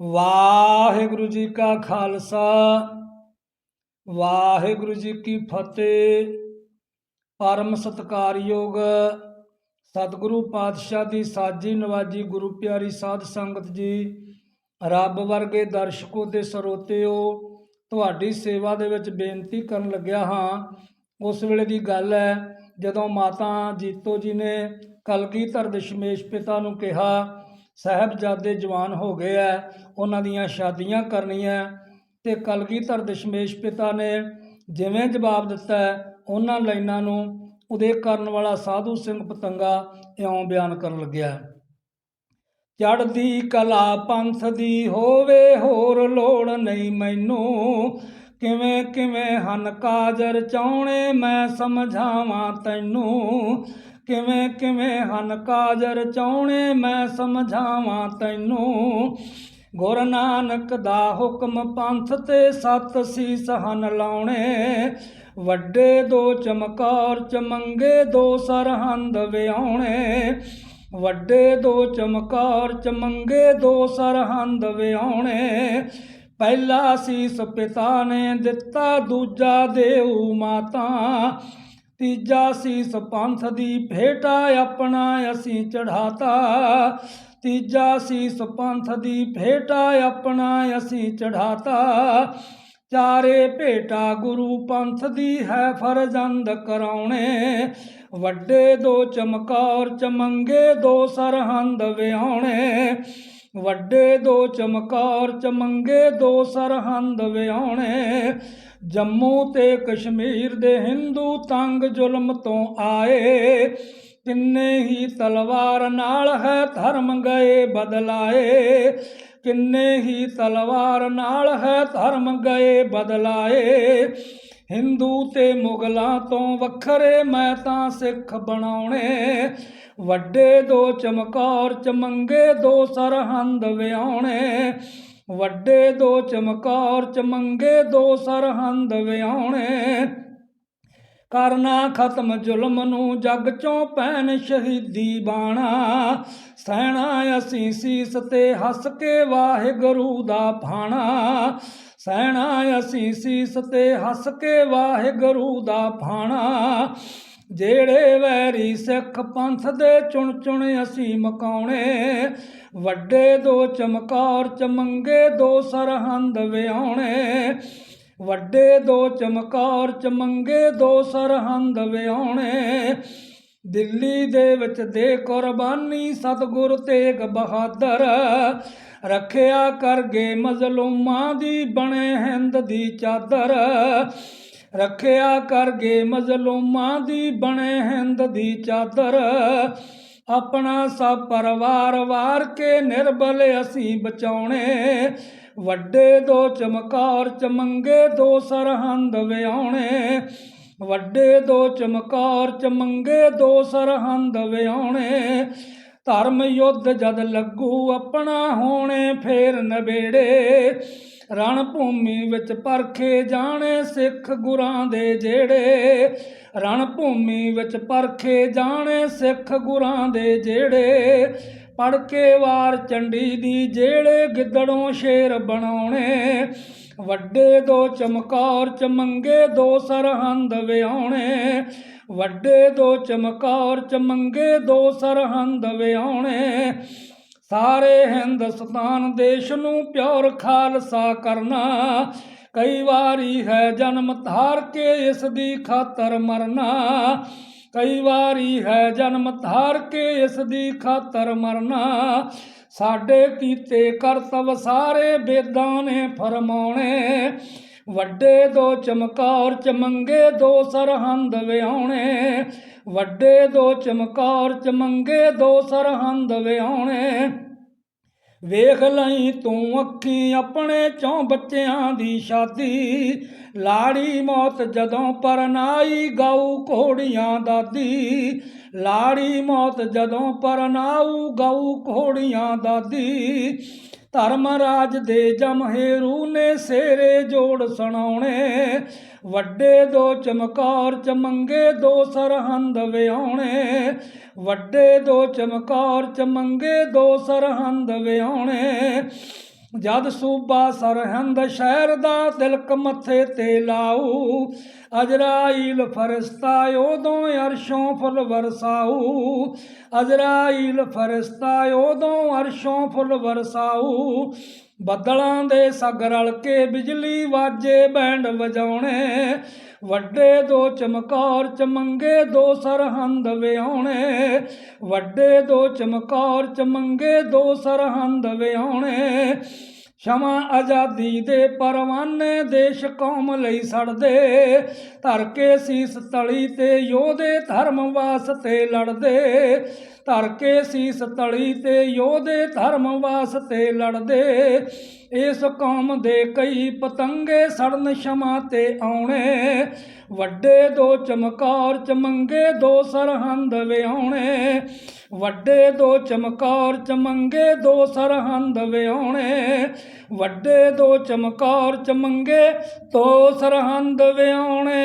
ਵਾਹਿਗੁਰੂ ਜੀ ਕਾ ਖਾਲਸਾ, ਵਾਹਿਗੁਰੂ ਜੀ ਕੀ ਫਤਿਹ। ਪਰਮ ਸਤਕਾਰਯੋਗ ਸਤਿਗੁਰੂ ਪਾਤਸ਼ਾਹ ਦੀ ਸਾਜੀ ਨਵਾਜੀ ਗੁਰੂ ਪਿਆਰੀ ਸਾਧ ਸੰਗਤ ਜੀ, ਰੱਬ ਵਰਗੇ ਦਰਸ਼ਕੋ ਤੇ ਸਰੋਤਿਓ, ਤੁਹਾਡੀ ਸੇਵਾ ਦੇ ਵਿੱਚ ਬੇਨਤੀ ਕਰਨ ਲੱਗਿਆ ਹਾਂ। ਉਸ ਵੇਲੇ ਦੀ ਗੱਲ ਹੈ, ਜਦੋਂ ਮਾਤਾ ਜੀਤੋ ਜੀ ਨੇ ਕਲਗੀਧਰ ਦਸ਼ਮੇਸ਼ ਪਿਤਾ ਨੂੰ ਕਿਹਾ ਸਾਹਿਬਜ਼ਾਦੇ ਜਵਾਨ ਹੋ ਗਏ ਐ, ਉਹਨਾਂ ਦੀਆਂ ਸ਼ਾਦੀਆਂ ਕਰਨੀਆਂ ਤੇ ਕਲਗੀਧਰ ਦਸ਼ਮੇਸ਼ ਪਿਤਾ ਨੇ ਜਿਵੇਂ ਜਵਾਬ ਦਿੱਤਾ ਉਹਨਾਂ ਲਾਈਨਾਂ ਨੂੰ ਉਦੇ ਕਰਨ ਵਾਲਾ ਸਾਧੂ ਸਿੰਘ ਪਤੰਗਾ ਇਉਂ ਬਿਆਨ ਕਰਨ ਲੱਗਿਆ। ਚੜਦੀ ਕਲਾ ਪੰਥ ਦੀ ਹੋਵੇ ਹੋਰ ਲੋੜ ਨਹੀਂ ਮੈਨੂੰ, ਕਿਵੇਂ ਕਿਵੇਂ ਹਨ ਕਾਜਰ ਚਾਉਣੇ ਮੈਂ ਸਮਝਾਵਾਂ ਤੈਨੂੰ ਕਿਵੇਂ ਕਿਵੇਂ ਹਨ ਕਾਜਰ ਚਾਉਣੇ ਮੈਂ ਸਮਝਾਵਾਂ ਤੈਨੂੰ। ਗੁਰੂ ਨਾਨਕ ਦਾ ਹੁਕਮ ਪੰਥ ਤੇ ਸਤ ਸੀਸ ਹਨ ਲਾਉਣੇ। ਵੱਡੇ ਦੋ ਚਮਕੌਰ ਚਮੰਗੇ ਦੋ ਸਰਹੰਦ ਵਿਆਉਣੇ। ਵੱਡੇ ਦੋ ਚਮਕੌਰ ਚਮੰਗੇ ਦੋ ਸਰਹੰਦ ਵਿਆਉਣੇ। ਪਹਿਲਾ ਸੀਸ ਪਿਤਾ ਨੇ ਦਿੱਤਾ, ਦੂਜਾ ਦੇਉ ਮਾਤਾ। ਤੀਜਾ ਸੀਸ ਪੰਥ ਦੀ ਭੇਟਾ ਆਪਣਾ ਅਸੀਂ ਚੜਾਤਾ ਤੀਜਾ ਸੀਸ ਪੰਥ ਦੀ ਭੇਟਾ ਆਪਣਾ ਅਸੀਂ ਚੜਾਤਾ ਚਾਰੇ ਭੇਟਾ ਗੁਰੂ ਪੰਥ ਦੀ ਹੈ ਫਰਜ਼ੰਦ ਕਰਾਉਣੇ। ਵੱਡੇ ਦੋ ਚਮਕੌਰ ਚਮੰਗੇ ਦੋ ਸਰਹੰਦ ਵਿਆਉਣੇ। ਵੱਡੇ ਦੋ ਚਮਕੌਰ ਚਮੰਗੇ ਦੋ ਸਰਹੰਦ ਵਿਆਉਣੇ। ਜੰਮੂ ਤੇ ਕਸ਼ਮੀਰ ਦੇ ਹਿੰਦੂ ਤੰਗ ਜ਼ੁਲਮ ਤੋਂ ਆਏ। ਕਿੰਨੇ ਹੀ ਤਲਵਾਰ ਨਾਲ ਹੈ ਧਰਮ ਗਏ ਬਦਲਾਏ। ਕਿੰਨੇ ਹੀ ਤਲਵਾਰ ਨਾਲ ਹੈ ਧਰਮ ਗਏ ਬਦਲਾਏ। ਹਿੰਦੂ ਤੇ ਮੁਗਲਾਂ ਤੋਂ ਵੱਖਰੇ ਮੈਂ ਤਾਂ ਸਿੱਖ ਬਣਾਉਣੇ। ਵੱਡੇ ਦੋ ਚਮਕੌਰ ਚਮੰਗੇ ਦੋ ਸਰਹੰਦ ਵਿਆਉਣੇ ਵੱਡੇ ਦੋ ਚਮਕੌਰ ਚਮੰਗੇ ਦੋ ਸਰਹੰਦ ਵਿਆਉਣੇ। ਕਰਨਾ ਖਤਮ ਜ਼ੁਲਮ ਨੂੰ ਜੱਗ ਚੋਂ ਪੈਨ ਸ਼ਹੀਦੀ ਬਾਣਾ। ਸਹਿਣਾ ਅਸੀਂ ਸੀਸ ਤੇ ਹੱਸ ਕੇ ਵਾਹਿਗੁਰੂ ਦਾ ਭਾਣਾ ਸਹਿਣਾ ਅਸੀਂ ਸੀਸ ਤੇ ਹੱਸ ਕੇ ਵਾਹਿਗੁਰੂ ਦਾ ਭਾਣਾ ਜਿਹੜੇ ਵੈਰੀ ਸਿੱਖ ਪੰਥ ਦੇ ਚੁਣ ਚੁਣ ਅਸੀਂ ਮਕਾਉਣੇ, ਵੱਡੇ ਦੋ ਚਮਕਾਰ ਚਮੰਗੇ ਦੋ ਸਰਹੰਦ ਵਿਆਉਣੇ। ਵੱਡੇ ਦੋ ਚਮਕਾਰ ਚਮੰਗੇ ਦੋ ਸਰਹੰਦ ਵਿਆਉਣੇ। ਦਿੱਲੀ ਦੇ ਵਿੱਚ ਦੇ ਕੁਰਬਾਨੀ, ਸਤਗੁਰ ਤੇਗ ਬਹਾਦਰ, ਰੱਖਿਆ ਕਰਗੇ ਮਜ਼ਲੂਮਾਂ ਦੀ ਬਣੇ ਹਿੰਦ ਦੀ ਚਾਦਰ। ਰੱਖਿਆ ਕਰਗੇ ਮਜ਼ਲੂਮਾਂ ਦੀ ਬਣੇ ਹਿੰਦ ਦੀ ਚਾਦਰ। ਆਪਣਾ ਸਭ ਪਰਿਵਾਰ ਵਾਰ ਕੇ ਨਿਰਬਲ ਅਸੀਂ ਬਚਾਉਣੇ। ਵੱਡੇ ਦੋ ਚਮਕੌਰ ਚਮੰਗੇ ਦੋ ਸਰਹੰਦ ਵਿਆਉਣੇ। ਵੱਡੇ ਦੋ ਚਮਕੌਰ ਚਮੰਗੇ ਦੋ ਸਰਹੰਦ ਵਿਆਉਣੇ। ਧਰਮ ਯੁੱਧ ਜਦ ਲੱਗੂ ਆਪਣਾ ਹੋਣੇ ਫੇਰ ਨਵੇੜੇ ਰਣ ਭੂਮੀ ਵਿੱਚ ਪਰਖੇ ਜਾਣੇ ਸਿੱਖ ਗੁਰਾਂ ਦੇ ਜਿਹੜੇ। ਰਣ ਭੂਮੀ ਵਿੱਚ ਪਰਖੇ ਜਾਣੇ ਸਿੱਖ ਗੁਰਾਂ ਦੇ ਜਿਹੜੇ। ਪੜ ਕੇ ਵਾਰ ਚੰਡੀ ਦੀ ਜਿਹੜੇ ਗਿੱਦੜੋਂ ਸ਼ੇਰ ਬਣਾਉਣੇ। ਵੱਡੇ ਦੋ ਚਮਕੌਰ ਚਮੰਗੇ ਦੋ ਸਰਹੰਦ ਵਿਆਉਣੇ। ਵੱਡੇ ਦੋ ਚਮਕੌਰ ਚਮੰਗੇ ਦੋ ਸਰਹੰਦ ਵਿਆਉਣੇ। ਸਾਰੇ ਹਿੰਦੁਸਤਾਨ ਦੇਸ਼ ਨੂੰ ਪਿਓਰ ਖਾਲਸਾ ਕਰਨਾ। ਕਈ ਵਾਰੀ ਹੈ ਜਨਮ ਧਾਰ ਕੇ ਇਸ ਦੀ ਖਾਤਰ ਮਰਨਾ। ਕਈ ਵਾਰੀ ਹੈ ਜਨਮ ਧਾਰ ਕੇ ਇਸ ਦੀ ਖਾਤਰ ਮਰਨਾ। ਸਾਡੇ ਕੀਤੇ ਕਰਤਵ ਸਾਰੇ ਬੇਦਾਂ ਨੇ ਫਰਮਾਉਣੇ। ਵੱਡੇ ਦੋ ਚਮਕੌਰ ਚਮੰਗੇ ਦੋ ਸਰਹੰਦ ਵਿਆਉਣੇ ਵੱਡੇ ਦੋ ਚਮਕੌਰ ਚਮੰਗੇ ਦੋ ਸਰਹੰਦ ਵਿਆਉਣੇ। ਵੇਖ ਲਈ ਤੂੰ ਅੱਖੀ ਆਪਣੇ ਚੋਂ ਬੱਚਿਆਂ ਦੀ ਸ਼ਾਦੀ। ਲਾੜੀ ਮੌਤ ਜਦੋਂ ਪਰਨਾਈ, ਗਊ ਘੋੜੀਆਂ ਦਾਦੀ ਲਾੜੀ ਮੌਤ ਜਦੋਂ ਪਰਨਾਊ, ਗਊ ਘੋੜੀਆਂ ਦਾਦੀ ਧਰਮ ਰਾਜ ਦੇ ਜਮਹੇਰੂ ਨੇ ਸੇਰੇ ਜੋੜ ਸੁਣਾਉਣੇ। ਵੱਡੇ ਦੋ ਚਮਕੌਰ ਚਮੰਗੇ ਦੋ ਸਰਹੰਦ ਵਿਆਉਣੇ। ਵੱਡੇ ਦੋ ਚਮਕੌਰ ਚਮੰਗੇ ਦੋ ਸਰਹੰਦ ਵਿਆਉਣੇ। ਜਦ ਸੂਬਾ ਸਰਹੰਦ ਸ਼ਹਿਰ ਦਾ ਤਿਲਕ ਮੱਥੇ ਤੇ ਲਾਊ ਅਜਰਾਈਲ ਫਰਿਸ਼ਤਾ ਉਦੋਂ ਅਰਸ਼ੋਂ ਫੁੱਲ ਵਰਸਾਊ। ਅਜਰਾਈਲ ਫਰਿਸ਼ਤਾ ਉਦੋਂ ਅਰਸ਼ੋਂ ਫੁੱਲ ਵਰਸਾਊ। ਬੱਦਲਾਂ ਦੇ ਸੱਗ ਰਲ ਕੇ ਬਿਜਲੀ ਵਾਜੇ ਬੈਂਡ ਵਜਾਉਣੇ। ਵੱਡੇ ਦੋ ਚਮਕੌਰ ਚਮੰਗੇ ਦੋ ਸਰਹੰਦ ਵਿਆਉਣੇ। ਵੱਡੇ ਦੋ ਚਮਕੌਰ ਚਮੰਗੇ ਦੋ ਸਰਹੰਦ ਵਿਆਉਣੇ। ਸ਼ਮਾ ਆਜ਼ਾਦੀ ਦੇ ਪਰਵਾਨੇ ਦੇਸ਼ ਕੌਮ ਲਈ ਸੜਦੇ, ਧਰ ਕੇ ਸੀਸ ਤਲੀ ਤੇ ਯੋਧੇ ਧਰਮ ਵਾਸਤੇ ਲੜਦੇ, ਧਰ ਕੇ ਸੀਸ ਤਲੀ ਤੇ ਯੋਧੇ ਧਰਮ ਵਾਸਤੇ ਲੜਦੇ। ਇਸ ਕੌਮ ਦੇ ਕਈ ਪਤੰਗੇ ਸੜਨ ਸ਼ਮਾ ਤੇ ਆਉਣੇ, ਵੱਡੇ ਦੋ ਚਮਕੌਰ ਚਮੰਗੇ ਦੋ ਸਰਹੰਦ ਵਿਆਉਣੇ। ਵੱਡੇ ਦੋ ਚਮਕਾਰ ਚਮੰਗੇ ਦੋ ਸਰਹੰਦ ਵਿਆਉਣੇ। ਵੱਡੇ ਦੋ ਚਮਕਾਰ ਚਮੰਗੇ ਦੋ ਸਰਹੰਦ ਵਿਆਉਣੇ।